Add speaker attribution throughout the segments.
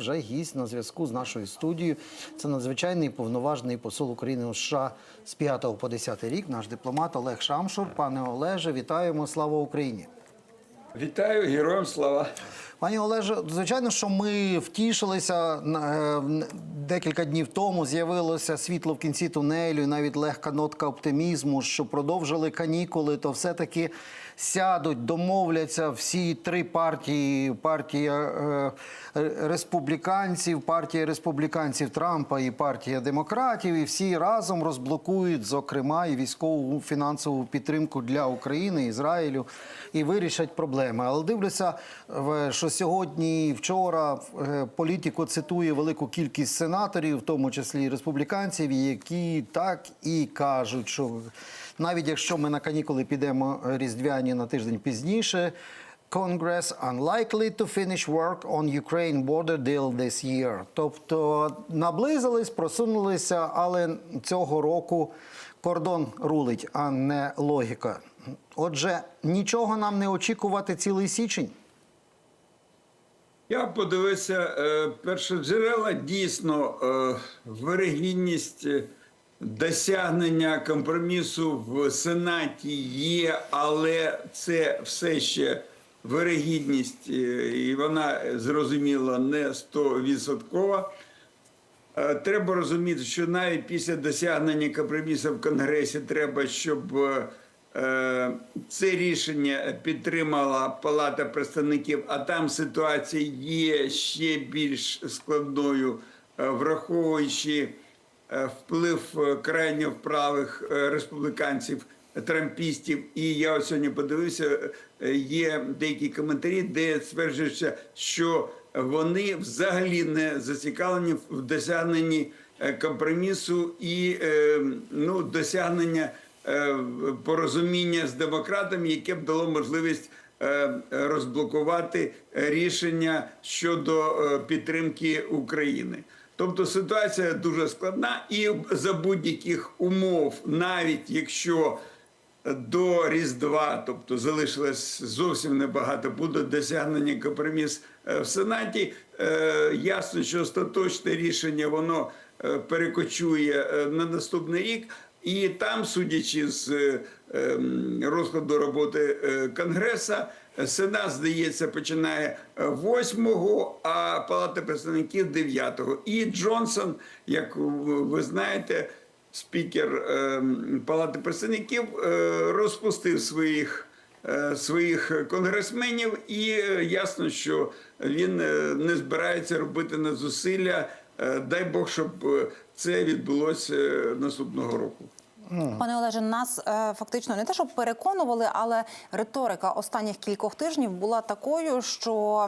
Speaker 1: Вже гість на зв'язку з нашою студією. Це надзвичайний повноважний посол України у США з 5 по 10 рік. Наш дипломат Олег Шамшур. Пане Олеже, вітаємо! Слава Україні!
Speaker 2: Вітаю, героям слава.
Speaker 1: Пані Олеже, звичайно, що ми втішилися е, декілька днів тому. З'явилося світло в кінці тунелю, і навіть легка нотка оптимізму, що продовжили канікули, то все-таки сядуть, домовляться всі три партії: партія е, республіканців, партія республіканців Трампа і партія демократів, і всі разом розблокують, зокрема, і військову фінансову підтримку для України, Ізраїлю і вирішать проблеми. Але дивлюся, що сьогодні, вчора е, політико цитує велику кількість сенаторів, в тому числі республіканців, які так і кажуть, що навіть якщо ми на канікули підемо е, різдвяні на тиждень пізніше. Congress unlikely to finish work on Ukraine border deal this year. Тобто наблизились, просунулися, але цього року кордон рулить, а не логіка. Отже, нічого нам не очікувати цілий січень.
Speaker 2: Я подивився е, першоджерела дійсно е, вирогідність е, досягнення компромісу в Сенаті є, але це все ще вирогідність, е, і вона зрозуміло не стовідсоткова. Е, Треба розуміти, що навіть після досягнення компромісу в Конгресі треба, щоб е, це рішення підтримала Палата представників, а там ситуація є ще більш складною, враховуючи вплив е, крайньо вправих е, республіканців. Трампістів, і я от сьогодні подивився, е, є деякі коментарі, де стверджується, що вони взагалі не зацікавлені в досягненні е, компромісу і е, ну, досягнення е, порозуміння з демократами, яке б дало можливість е, розблокувати рішення щодо е, підтримки України. Тобто ситуація дуже складна, і за будь-яких умов, навіть якщо до Різдва, тобто залишилось зовсім небагато, буде досягнення компроміс е, в Сенаті. Е, Ясно, що остаточне рішення воно е, перекочує на наступний рік. І там, судячи з е, ем, розкладу роботи е, Конгреса, е, Сенат, здається, починає 8-го, а Палата представників 9-го. І Джонсон, як ви знаєте, спікер е, Палати представників е, розпустив своїх. Своїх конгресменів, і ясно, що він не збирається робити на зусилля. Дай Бог, щоб це відбулося наступного року.
Speaker 3: Пане Олеже, нас е, фактично не те, щоб переконували, але риторика останніх кількох тижнів була такою, що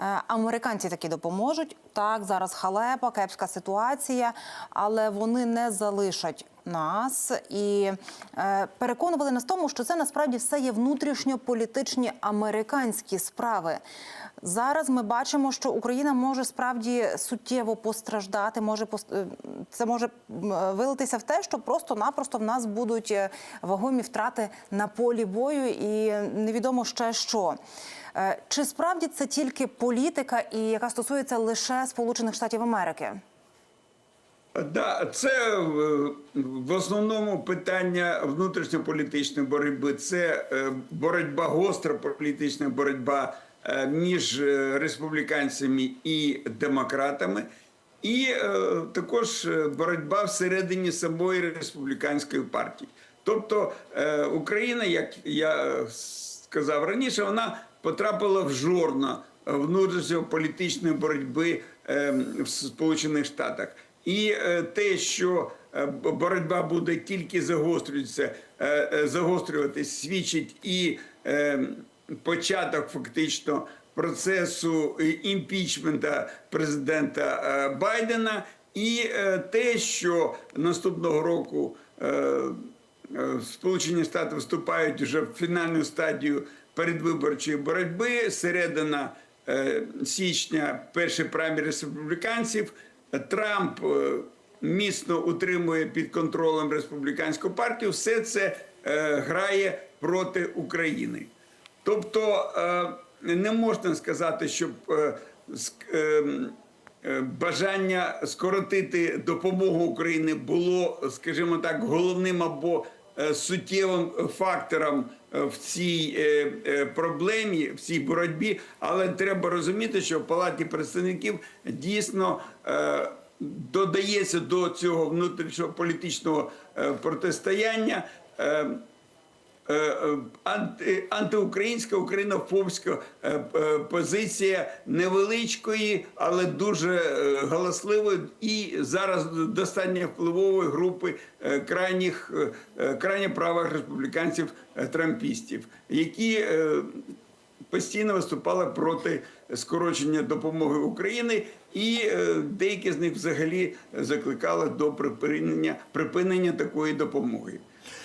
Speaker 3: е, американці таки допоможуть. Так, зараз халепа, кепська ситуація, але вони не залишать нас і е, переконували нас тому, що це насправді все є внутрішньополітичні американські справи. Зараз ми бачимо, що Україна може справді суттєво постраждати. Може е, це може вилитися в те, що просто-напросто в нас будуть е, вагомі втрати на полі бою, і невідомо ще що. Чи справді це тільки політика, і яка стосується лише Сполучених Штатів Америки?
Speaker 2: Да, це е, в основному питання внутрішньополітичної боротьби. Це е, боротьба, гостра політична боротьба е, між республіканцями і демократами, і також боротьба всередині самої республіканської партії. Тобто Україна, як я сказав раніше, вона потрапила в жорно внутрішньополітичної боротьби е, в Сполучених Штатах. І е, те, що е, боротьба буде тільки загострюватися, е, загострюватись, свідчить і початок фактично процесу імпічмента президента Байдена, і те, що наступного року. Сполучені Штати вступають вже в фінальну стадію передвиборчої боротьби. Середина січня перший праймір республіканців. Трамп е, міцно утримує під контролем республіканську партію. Все це е, грає проти України. Тобто е, не можна сказати, щоб бажання скоротити допомогу Україні було, скажімо так, головним або суттєвим фактором е, в цій е, е, проблемі, в цій боротьбі. Але треба розуміти, що в Палаті представників дійсно е, додається до цього внутрішнього політичного е, протистояння. Е, е, анти, антиукраїнська, українофобська е, позиція невеличкої, але дуже галасливої і зараз достатньо впливової групи крайніх крайньо правих республіканців трампістів, які постійно виступали проти скорочення допомоги Україні, і деякі з них взагалі закликали до припинення припинення такої допомоги.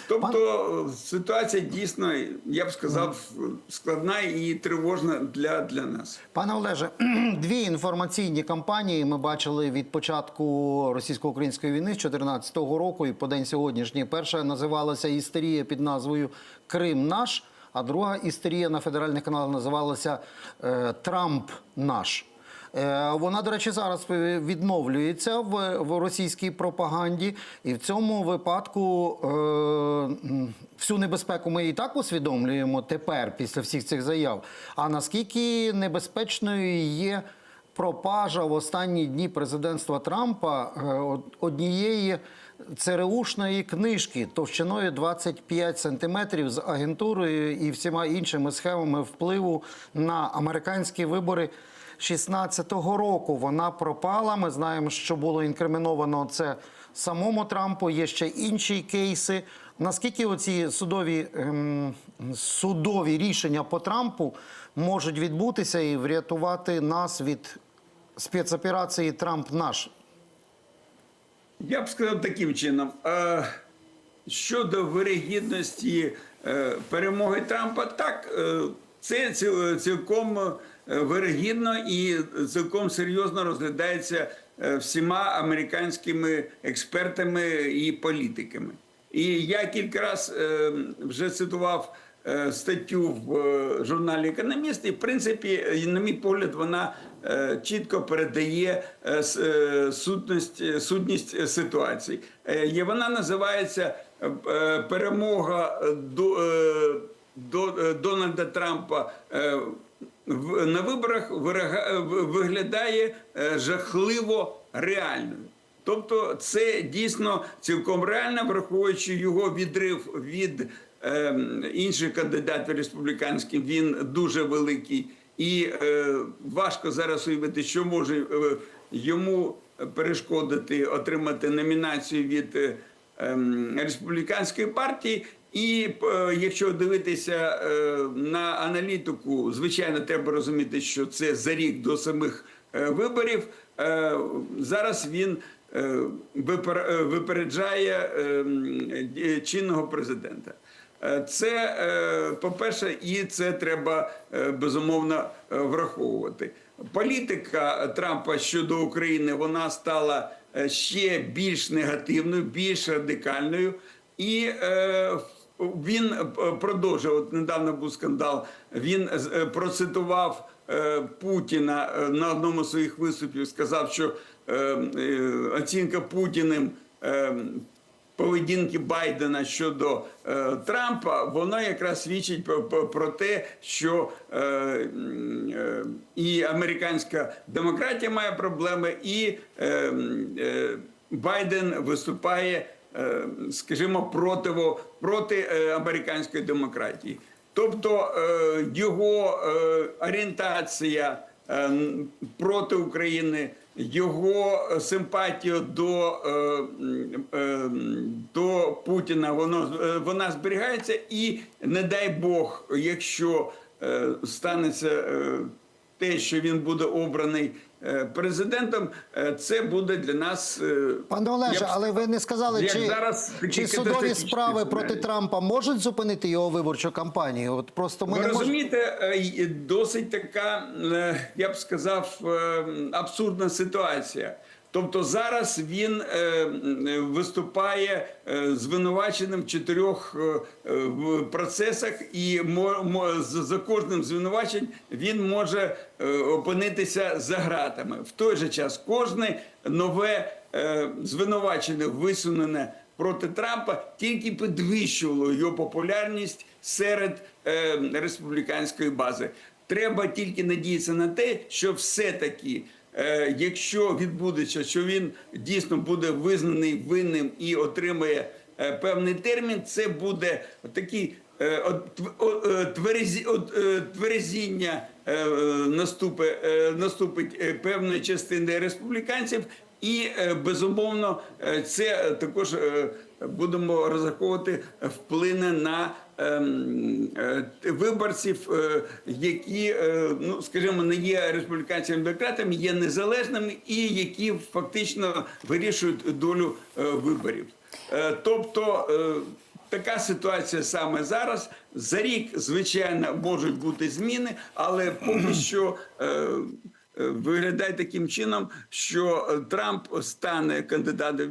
Speaker 2: Тобто е, ситуація дійсно, я б сказав, складна і тривожна для, для нас.
Speaker 1: Пане Олеже, дві інформаційні кампанії ми бачили від початку російсько-української війни з 2014 року і по день сьогоднішній. Перша називалася істерія під назвою Крим наш, а друга істерія на федеральних каналах називалася е, Трамп наш. Е, Вона, до речі, зараз відновлюється в, російській пропаганді, і в цьому випадку е, всю небезпеку ми і так усвідомлюємо тепер, після всіх цих заяв. А наскільки небезпечною є пропажа в останні дні президентства Трампа е, однієї ЦРУшної книжки товщиною 25 сантиметрів з агентурою і всіма іншими схемами впливу на американські вибори 16-го року. Вона пропала. Ми знаємо, що було інкриміновано це самому Трампу. Є ще інші кейси. Наскільки оці судові, ем, судові рішення по Трампу можуть відбутися і врятувати нас від спецоперації Трамп наш?
Speaker 2: Я б сказав таким чином. Е, щодо вирогідності е, перемоги Трампа, так, е, це ціл- цілком вирогідно і цілком серйозно розглядається е, всіма американськими експертами і політиками. І я кілька разів е, вже цитував е, статтю в е, журналі Економіст, і в принципі, е, на мій погляд, вона е, чітко передає е, е, сутність, е, сутність е, ситуації. Е, вона називається е, е, перемога до, е, до е, Дональда Трампа. е, На виборах виглядає е, жахливо реальною. Тобто це дійсно цілком реально, враховуючи його відрив від е, інших кандидатів республіканських, він дуже великий. І е, важко зараз уявити, що може е, йому перешкодити отримати номінацію від е, ем, республіканської партії. І е, якщо дивитися е, на аналітику, звичайно, треба розуміти, що це за рік до самих е, виборів. Зараз він випереджає е, м, е, чинного президента. Це, по-перше, і це треба безумовно враховувати. Політика Трампа щодо України вона стала ще більш негативною, більш радикальною. І він е, продовжив. От недавно був скандал. Він е, процитував е, Путіна е, на одному з своїх виступів. Сказав, що оцінка Путіним. е, поведінки Байдена щодо Трампа, воно якраз свідчить про, те, що і американська демократія має проблеми, і Байден виступає, скажімо, противо, проти е, американської демократії. Тобто е, його е, орієнтація е, проти України, його е, симпатію до, е, е, до Путіна, воно е, вона зберігається, і не дай Бог, якщо е, станеться е, те, що він буде обраний е, президентом, е, це буде для нас е,
Speaker 1: Пане Олеже, але ви не сказали,
Speaker 2: як
Speaker 1: чи,
Speaker 2: зараз
Speaker 1: чи судові
Speaker 2: справи
Speaker 1: справи проти. Трампа можуть зупинити його виборчу кампанію? От просто ми
Speaker 2: Ви
Speaker 1: не
Speaker 2: розумієте, й- досить така, я б сказав, абсурдна ситуація. Тобто зараз він е, виступає е, звинуваченим в чотирьох е, процесах, і за кожним звинувачень він може опинитися за ґратами. В той же час кожне нове звинувачення висунене проти Трампа тільки підвищувало його популярність серед е, республіканської бази. Треба тільки надіятися на те, що все-таки, е, якщо відбудеться, що він дійсно буде визнаний винним і отримає е, певний термін, це буде такий е, е, е, тверезіння е, е, наступи- е, наступить е, певної частини республіканців. І е, безумовно е, це також е, будемо розраховувати вплине на е, виборців, е, які, е, ну скажімо, не є республіканцями демократами, є незалежними і які фактично вирішують долю е, виборів. Е, Тобто. е, Така ситуація саме зараз. За рік, звичайно, можуть бути зміни, але поки що е, е, виглядає таким чином, що е, Трамп стане кандидатом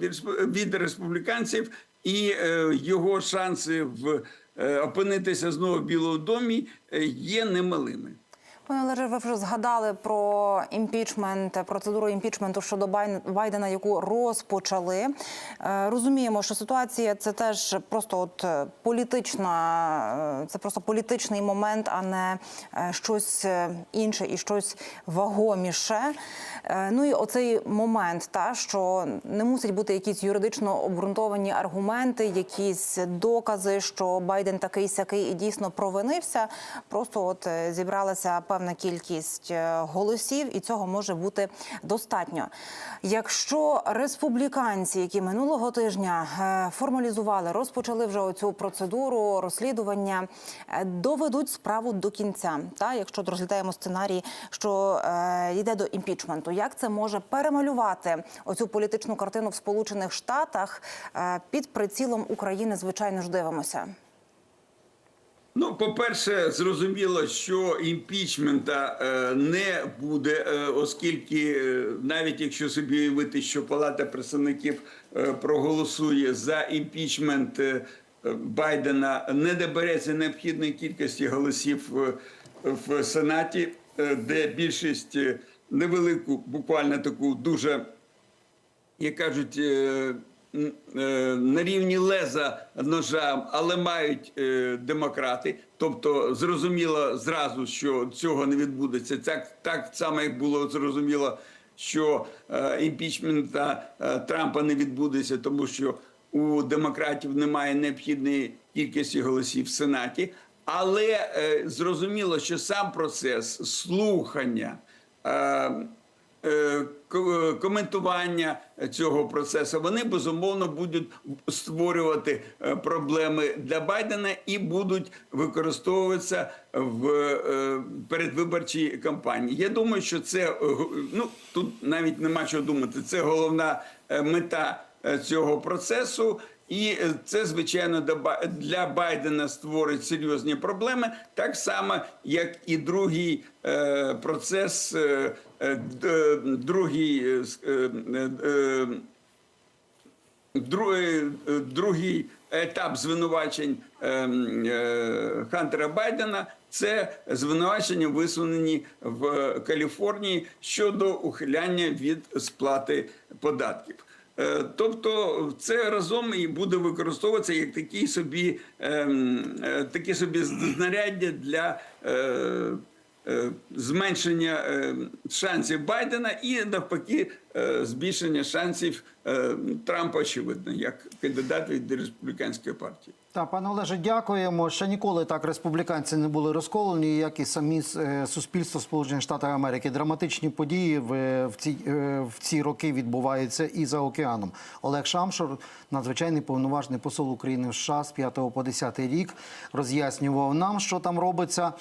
Speaker 2: від республіканців, і е, його шанси в е, опинитися знову в Білому домі е, є немалими.
Speaker 3: Пане Олеже, ви вже згадали про імпічмент, процедуру імпічменту щодо Байдена, яку розпочали. Е, Розуміємо, що ситуація це теж просто от е, політична, е, це просто політичний момент, а не щось інше і щось вагоміше. Ну і оцей момент, та що не мусить бути якісь юридично обґрунтовані аргументи, якісь докази, що Байден такий сякий і дійсно провинився. Просто от зібралася певна кількість е, голосів, і цього може бути достатньо. Якщо республіканці, які минулого тижня е, формалізували, розпочали вже оцю процедуру розслідування, е, доведуть справу до кінця. Та якщо розглядаємо сценарій, що йде до імпічменту, як це може перемалювати оцю політичну картину в Сполучених Штатах під прицілом України? Звичайно ж дивимося.
Speaker 2: Ну, по-перше, зрозуміло, що імпічмента е, не буде, е, оскільки е, навіть якщо собі уявити, що Палата представників проголосує за імпічмент Байдена, не добереться необхідної кількості голосів в Сенаті, де більшість невелику, буквально таку дуже як кажуть, на рівні леза ножа, але мають е, демократи. Тобто зрозуміло зразу, що цього не відбудеться. Так, так само, як було зрозуміло, що е, імпічмента е, Трампа не відбудеться, тому що у демократів немає необхідної кількості голосів в Сенаті. Але е, зрозуміло, що сам процес слухання. Е, е, е, коментування цього процесу, вони безумовно будуть створювати е, проблеми для Байдена і будуть використовуватися в е, передвиборчій кампанії. Я думаю, що це е, ну тут навіть нема що думати. Це головна е, мета е, цього процесу. І е, це, звичайно, для Ба- для Байдена створить серйозні проблеми, так само, як і другий е, процес, е, е, е, другий е, е, е, е, другий, е, етап звинувачень ем, е, Хантера Байдена це звинувачення висунені в Каліфорнії щодо ухиляння від сплати податків. Е, Тобто це разом і буде використовуватися як такі собі, ем, е, такі собі знаряддя для е, зменшення е, шансів Байдена і навпаки е, збільшення шансів е, Трампа, очевидно, як кандидат від республіканської партії.
Speaker 1: Так, пане Олеже, дякуємо. Ще ніколи так республіканці не були розколені, як і самі е, суспільство Сполучених Штатів Америки. Драматичні події в, ці е, в ці роки відбуваються і за океаном. Олег Шамшур, надзвичайний повноважний посол України в США з 5 по 10 рік, роз'яснював нам, що там робиться.